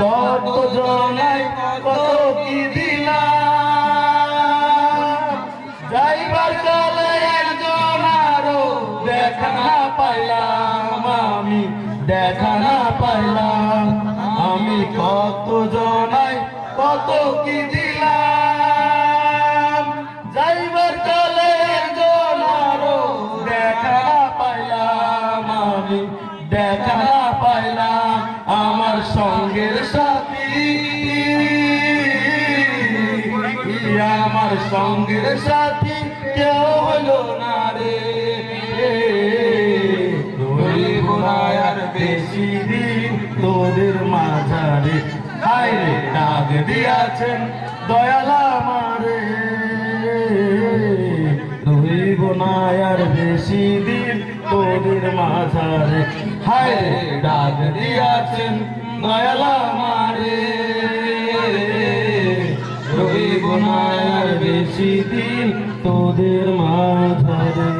কত জনাই কত কি দিলাম যাইবার দেখা পাইলাম, আমি পাইলাম, আমি কত কত কি যাইবার কালে একজন দেখা পাইলাম, আমি পাইলাম আমার সঙ্গের সাথী। আমার সঙ্গের সাথী? কেউ হলো না রে। ধরিব না বেশি দিন তোদের মাঝারে। হায় রে, ডাক দিয়াছেন দয়াল আমারে। ধরিব না আর বেশি দিন তোদের মাঝারে। হায় ডাক দিয়াছেন দয়াল মারে রবি না বেশি দিন তোদের মাথারে